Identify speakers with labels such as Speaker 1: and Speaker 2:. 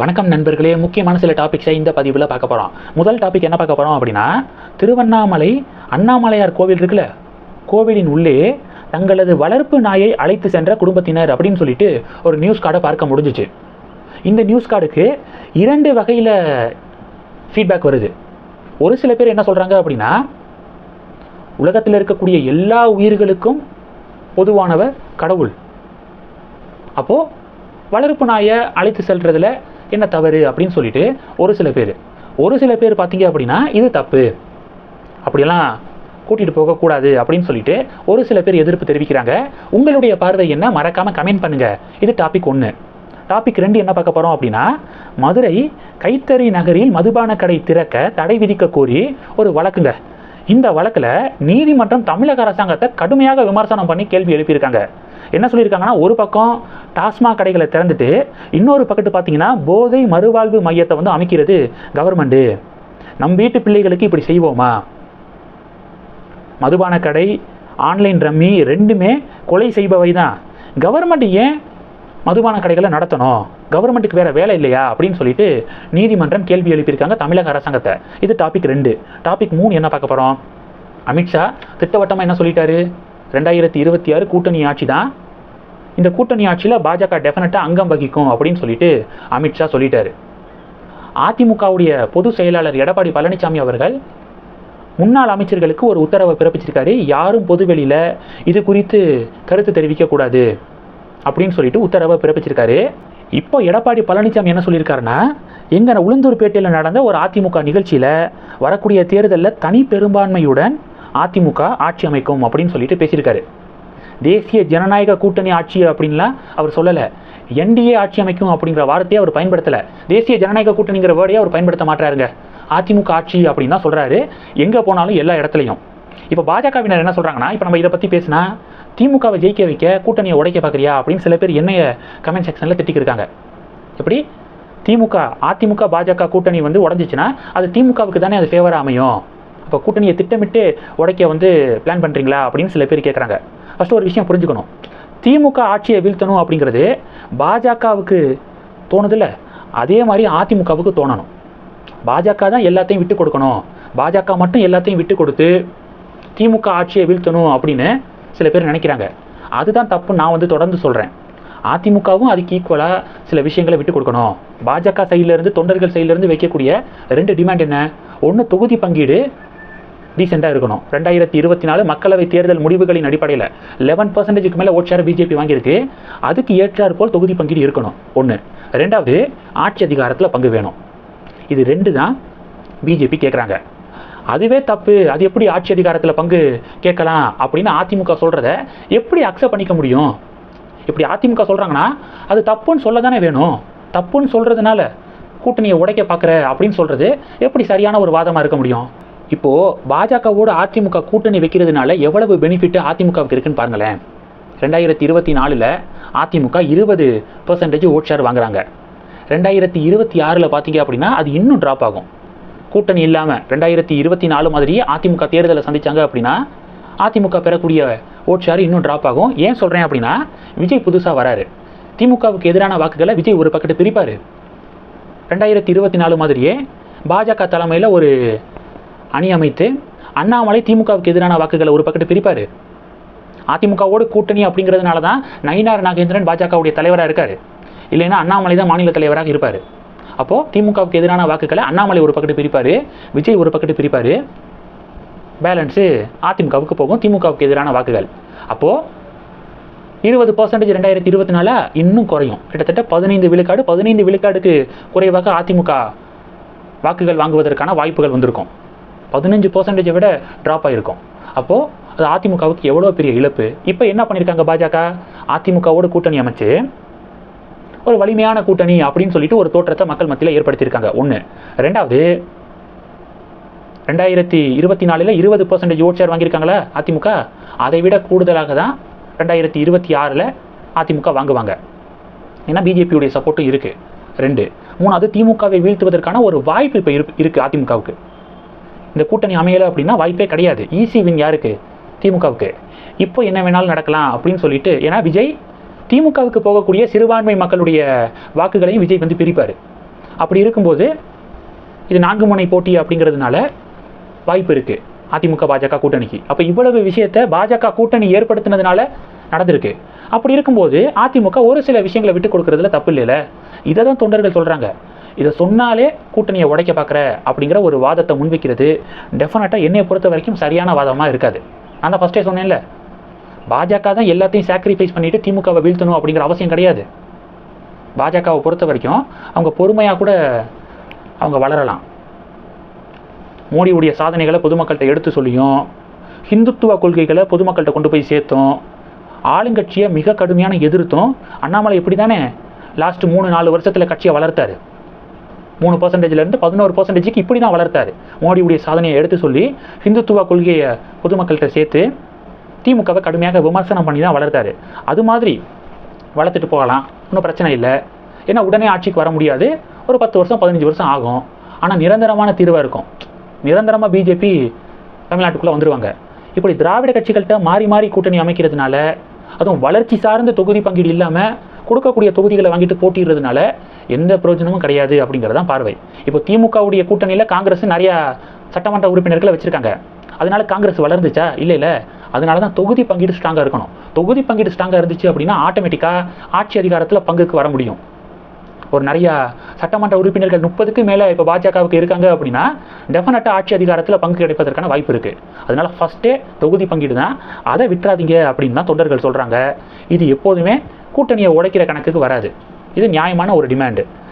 Speaker 1: வணக்கம் நண்பர்களே முக்கியமான சில டாபிக்ஸை இந்த பதிவில் பார்க்க போகிறோம் முதல் டாபிக் என்ன பார்க்க போகிறோம் அப்படின்னா திருவண்ணாமலை அண்ணாமலையார் கோவில் இருக்குல்ல? கோவிலின் உள்ளே தங்களது வளர்ப்பு நாயை அழைத்து சென்ற குடும்பத்தினர் அப்படின்னு சொல்லிட்டு ஒரு நியூஸ் கார்டை பார்க்க முடிஞ்சிச்சு. இந்த நியூஸ் கார்டுக்கு இரண்டு வகையில் ஃபீட்பேக் வருது. ஒரு சில பேர் என்ன சொல்கிறாங்க அப்படின்னா உலகத்தில் இருக்கக்கூடிய எல்லா உயிர்களுக்கும் பொதுவானவர் கடவுள். அப்போது வளர்ப்பு நாயை அழைத்து செல்றதுல என்ன தவறு அப்படின்னு சொல்லிட்டு ஒரு சில பேர். ஒரு சில பேர் பார்த்தீங்க அப்படின்னா இது தப்பு. அப்படியெல்லாம் கூட்டிகிட்டு போகக்கூடாது அப்படின்னு சொல்லிட்டு ஒரு சில பேர் எதிர்ப்பு தெரிவிக்கிறாங்க. உங்களுடைய பார்வை என்ன? மறக்காமல் கமெண்ட் பண்ணுங்க. இது டாபிக் ஒன்று டாபிக் ரெண்டு என்ன பார்க்க போகிறோம் அப்படின்னா மதுரை கைத்தறி நகரில் மதுபான கடை திறக்க தடை விதிக்க கோரி ஒரு வழக்குங்க. இந்த வழக்கில் நீதிமன்றம் தமிழக அரசாங்கத்தை கடுமையாக விமர்சனம் பண்ணி கேள்வி எழுப்பியிருக்காங்க. என்ன சொல்லியிருக்காங்கன்னா ஒரு பக்கம் டாஸ்மாக் கடைகளை திறந்துட்டு இன்னொரு பக்கத்து பார்த்தீங்கன்னா போதை மறுவாழ்வு மையத்தை வந்து அமைக்கிறது கவர்மெண்ட்டு நம் வீட்டு பிள்ளைகளுக்கு இப்படி செய்வோமா? மதுபான கடை ஆன்லைன் ரம்மி ரெண்டுமே கொலை செய்பவை தான் கவர்மெண்ட் ஏன் மதுபான கடைகளை நடத்தணும்? கவர்மெண்ட்டுக்கு வேறு வேலை இல்லையா? அப்படின்னு சொல்லிட்டு நீதிமன்றம் கேள்வி எழுப்பியிருக்காங்க தமிழக அரசாங்கத்தை. இது டாபிக் ரெண்டு. டாபிக் மூணு என்ன பார்க்க போகிறோம் அமித்ஷா திட்டவட்டமாக என்ன சொல்லிட்டாரு? ரெண்டாயிரத்தி இருபத்தி ஆறு கூட்டணி ஆட்சி தான் இந்த கூட்டணி ஆட்சியில் பாஜக டெஃபினட்டாக அங்கம் வகிக்கும் அப்படின்னு சொல்லிட்டு அமித்ஷா சொல்லிட்டாரு. அதிமுகவுடைய பொதுச் செயலாளர் எடப்பாடி பழனிசாமி அவர்கள் முன்னாள் அமைச்சர்களுக்கு ஒரு உத்தரவை பிறப்பிச்சிருக்காரு. யாரும் பொதுவெளியில் இது குறித்து கருத்து தெரிவிக்கக்கூடாது அப்படின்னு சொல்லிட்டு உத்தரவை பிறப்பிச்சிருக்காரு. இப்போ எடப்பாடி பழனிசாமி என்ன சொல்லியிருக்காருன்னா எங்கள் உளுந்தூர்பேட்டையில் நடந்த ஒரு அதிமுக நிகழ்ச்சியில் வரக்கூடிய தேர்தலில் தனி பெரும்பான்மையுடன் அதிமுக ஆட்சி அமைக்கும் அப்படின்னு சொல்லிட்டு பேசியிருக்காரு. தேசிய ஜனநாயக கூட்டணி ஆட்சி அப்படின்லாம் அவர் சொல்லலை. என்டிஏ ஆட்சி அமைக்கும் அப்படிங்கிற வார்த்தையை அவர் பயன்படுத்தலை. தேசிய ஜனநாயக கூட்டணிங்கிற வேர்டையே அவர் பயன்படுத்த மாட்டாருங்க. அதிமுக ஆட்சி அப்படின்னு தான் சொல்கிறாரு எங்கே போனாலும் எல்லா இடத்துலையும். இப்போ பாஜகவினர் என்ன சொல்கிறாங்கன்னா இப்போ நம்ம இதை பற்றி பேசினா திமுகவை ஜெயிக்க வைக்க கூட்டணியை உடைக்க பார்க்குறியா அப்படின்னு சில பேர் என்னைய கமெண்ட் செக்ஷனில் திட்டிக்கிருக்காங்க எப்படி? திமுக அதிமுக பாஜக கூட்டணி வந்து உடஞ்சிச்சுன்னா அது திமுகவுக்கு தானே அது ஃபேவராக அமையும். இப்போ கூட்டணியை திட்டமிட்டு உடைக்க வந்து பிளான் பண்ணுறீங்களா அப்படின்னு சில பேர் கேட்குறாங்க ஃபஸ்ட்டு ஒரு விஷயம் புரிஞ்சுக்கணும். திமுக ஆட்சியை வீழ்த்தணும் அப்படிங்கிறது பாஜகவுக்கு தோணுதில்ல. அதே மாதிரி அதிமுகவுக்கு தோணணும். பாஜக தான் எல்லாத்தையும் விட்டு கொடுக்கணும். பாஜக மட்டும் எல்லாத்தையும் விட்டு கொடுத்து திமுக ஆட்சியை வீழ்த்தணும் அப்படின்னு சில பேர் நினைக்கிறாங்க. அதுதான் தப்பு நான் வந்து தொடர்ந்து சொல்கிறேன் அதிமுகவும் அதுக்கு ஈக்குவலாக சில விஷயங்களை விட்டு கொடுக்கணும். பாஜக சைட்லேருந்து தொண்டர்கள் சைட்லேருந்து வைக்கக்கூடிய ரெண்டு டிமாண்ட் என்ன? ஒன்று தொகுதி பங்கீடு டீசெண்டாக இருக்கணும். ரெண்டாயிரத்தி இருபத்தி நாலு மக்களவை தேர்தல் முடிவுகளின் அடிப்படையில் லெவன் பர்சன்டேஜுக்கு மேலே ஓட் ஷேர் பிஜேபி வாங்கியிருக்கு. அதுக்கு ஏற்றாற் போல் தொகுதி பங்கீடு இருக்கணும். ஒன்று ரெண்டாவது ஆட்சி அதிகாரத்தில் பங்கு வேணும். இது ரெண்டு தான் பிஜேபி கேட்குறாங்க அதுவே தப்பு. அது எப்படி ஆட்சி அதிகாரத்தில் பங்கு கேட்கலாம் அப்படின்னு அதிமுக சொல்கிறத எப்படி அக்செப்ட் பண்ணிக்க முடியும்? இப்படி அதிமுக சொல்கிறாங்கன்னா அது தப்புன்னு சொல்ல தானே வேணும். தப்புன்னு சொல்கிறதுனால கூட்டணியை உடைக்க பார்க்குற அப்படின்னு சொல்கிறது எப்படி சரியான ஒரு வாதமாக இருக்க முடியும்? இப்போது பாஜகவோட அதிமுக கூட்டணி வைக்கிறதுனால எவ்வளவு பெனிஃபிட் அதிமுகவுக்கு இருக்குன்னு பாருங்களேன். ரெண்டாயிரத்தி இருபத்தி நாலில் அதிமுக இருபது பர்சன்டேஜ் ஓட் ஷேர் வாங்குறாங்க. ரெண்டாயிரத்தி இருபத்தி ஆறில் பார்த்தீங்க அப்படின்னா அது இன்னும் ட்ராப் ஆகும். கூட்டணி இல்லாமல் ரெண்டாயிரத்தி இருபத்தி நாலு மாதிரியே அதிமுக தேர்தலை சந்திச்சாங்க அப்படின்னா அதிமுக பெறக்கூடிய ஓட் ஷேர் இன்னும் ட்ராப் ஆகும். ஏன் சொல்கிறேன் அப்படின்னா விஜய் புதுசாக வராரு. திமுகவுக்கு எதிரான வாக்குகளை விஜய் ஒரு பக்கத்து பிரிப்பார். ரெண்டாயிரத்தி இருபத்தி நாலு மாதிரியே பாஜக தலைமையில் ஒரு அணி அமைத்து அண்ணாமலை திமுகவுக்கு எதிரான வாக்குகளை ஒரு பக்கத்து பிரிப்பார். அதிமுகவோடு கூட்டணி அப்படிங்கிறதுனால தான் நயினார் நாகேந்திரன் பாஜகவுடைய தலைவராக இருக்கார். இல்லைன்னா அண்ணாமலை தான் மாநில தலைவராக இருப்பார். அப்போது திமுகவுக்கு எதிரான வாக்குகளை அண்ணாமலை ஒரு பக்கத்து பிரிப்பார் விஜய் ஒரு பக்கத்து பிரிப்பார். பேலன்ஸு அதிமுகவுக்கு போகும் திமுகவுக்கு எதிரான வாக்குகள். அப்போது இருபது பர்சன்டேஜ் ரெண்டாயிரத்தி இருபத்தி நாலா இன்னும் குறையும். கிட்டத்தட்ட பதினைந்து விழுக்காடு பதினைந்து விழுக்காடுக்கு குறைவாக அதிமுக வாக்குகள் வாங்குவதற்கான வாய்ப்புகள் வந்திருக்கும். பதினஞ்சு பர்சன்டேஜை விட ட்ராப் ஆகிருக்கும் அப்போது அது அதிமுகவுக்கு எவ்வளோ பெரிய இழப்பு? இப்போ என்ன பண்ணியிருக்காங்க பாஜக? அதிமுகவோட கூட்டணி அமைச்சு ஒரு வலிமையான கூட்டணி அப்படின்னு சொல்லிட்டு ஒரு தோற்றத்தை மக்கள் மத்தியில் ஏற்படுத்தியிருக்காங்க. ஒன்று ரெண்டாவது ரெண்டாயிரத்தி இருபத்தி நாலில் இருபது பர்சன்டேஜ் ஓட் ஷேர் வாங்கியிருக்காங்களா அதிமுக? அதை விட கூடுதலாக தான் ரெண்டாயிரத்தி இருபத்தி ஆறில் அதிமுக வாங்குவாங்க. ஏன்னா பிஜேபியுடைய சப்போர்ட்டும் இருக்குது ரெண்டு. மூணாவது திமுகவை வீழ்த்துவதற்கான ஒரு வாய்ப்பு இப்போ இருக்கு இருக்குது அதிமுகவுக்கு. இந்த கூட்டணி அமையலை அப்படின்னா வாய்ப்பே கிடையாது. ஈஸி வின் யாருக்கு? திமுகவுக்கு. இப்போ என்ன வேணாலும் நடக்கலாம் அப்படின்னு சொல்லிட்டு ஏன்னா விஜய் திமுகவுக்கு போகக்கூடிய சிறுபான்மை மக்களுடைய வாக்குகளையும் விஜய் வந்து பிரிப்பார். அப்படி இருக்கும்போது இது நான்கு முனை போட்டி அப்படிங்கிறதுனால வாய்ப்பு இருக்குது அதிமுக பாஜக கூட்டணிக்கு. அப்போ இவ்வளவு விஷயத்தை பாஜக கூட்டணி ஏற்படுத்தினதுனால நடந்திருக்கு. அப்படி இருக்கும்போது அதிமுக ஒரு சில விஷயங்களை விட்டு கொடுக்கறதுல தப்பு இல்லைல்ல? இதை தான் தொண்டர்கள் சொல்கிறாங்க இதை சொன்னாலே கூட்டணியை உடைக்க பார்க்குற அப்படிங்கிற ஒரு வாதத்தை முன்வைக்கிறது. டெஃபினட்டாக என்னையை பொறுத்த வரைக்கும் சரியான வாதமாக இருக்காது. நான் தான் ஃபஸ்ட்டே சொன்னேன்ல. பாஜக தான் எல்லாத்தையும் சாக்ரிஃபைஸ் பண்ணிவிட்டு திமுகவை வீழ்த்தணும் அப்படிங்கிற அவசியம் கிடையாது. பாஜகவை பொறுத்த வரைக்கும் அவங்க பொறுமையாக கூட அவங்க வளரலாம். மோடியுடைய சாதனைகளை பொதுமக்கள்கிட்ட எடுத்து சொல்லியும் ஹிந்துத்துவ கொள்கைகளை பொதுமக்கள்கிட்ட கொண்டு போய் சேர்த்தும் ஆளுங்கட்சியை மிக கடுமையான எதிர்த்தும் அண்ணாமலை இப்படி தானே லாஸ்ட் மூணு நாலு வருஷத்தில் கட்சியை வளர்த்தாரு. மூணு பர்சன்டேஜ்லேருந்து பதினோரு பர்சன்டேஜுக்கு இப்படி தான் வளர்த்தாரு. மோடியுடைய சாதனையை எடுத்து சொல்லி ஹிந்துத்துவ கொள்கையை பொதுமக்கள்கிட்ட சேர்த்து திமுகவை கடுமையாக விமர்சனம் பண்ணி தான் வளர்த்தாரு. அது மாதிரி வளர்த்துட்டு போகலாம். ஒன்றும் பிரச்சனை இல்லை. ஏன்னா உடனே ஆட்சிக்கு வர முடியாது. ஒரு பத்து வருஷம் பதினஞ்சு வருஷம் ஆகும். ஆனால் நிரந்தரமான தீர்வாக இருக்கும். நிரந்தரமாக பிஜேபி தமிழ்நாட்டுக்குள்ளே வந்துடுவாங்க இப்படி திராவிட கட்சிகள்கிட்ட மாறி மாறி கூட்டணி அமைக்கிறதுனால அதுவும் வளர்ச்சி சார்ந்த தொகுதி பங்கீடு இல்லாமல் கொடுக்கக்கூடிய தொகுதிகளை வாங்கிட்டு போட்டிடுறதுனால எந்த பிரயோஜனமும் கிடையாது அப்படிங்கிறதான் பார்வை. இப்போ திமுகவுடைய கூட்டணியில் காங்கிரஸ் நிறையா சட்டமன்ற உறுப்பினர்களை வச்சுருக்காங்க. அதனால காங்கிரஸ் வளர்ந்துச்சா? இல்லை இல்லை. அதனால தான் தொகுதி பங்கீடு ஸ்ட்ராங்காக இருக்கணும். தொகுதி பங்கீடு ஸ்ட்ராங்காக இருந்துச்சு அப்படின்னா ஆட்டோமேட்டிக்காக ஆட்சி அதிகாரத்தில் பங்குக்கு வர முடியும். ஒரு நிறையா சட்டமன்ற உறுப்பினர்கள் முப்பதுக்கு மேலே இப்போ பாஜகவுக்கு இருக்காங்க அப்படின்னா டெஃபினட்டாக ஆட்சி அதிகாரத்தில் பங்கு கிடைப்பதற்கான வாய்ப்பு இருக்குது அதனால் ஃபஸ்ட்டே தொகுதி பங்கீடு தான். அதை விட்டுறாதீங்க அப்படின்னு தான் தொண்டர்கள் சொல்கிறாங்க இது எப்போதுமே கூட்டணியை உடைக்கிற கணக்குக்கு வராது. இது நியாயமான ஒரு டிமாண்டு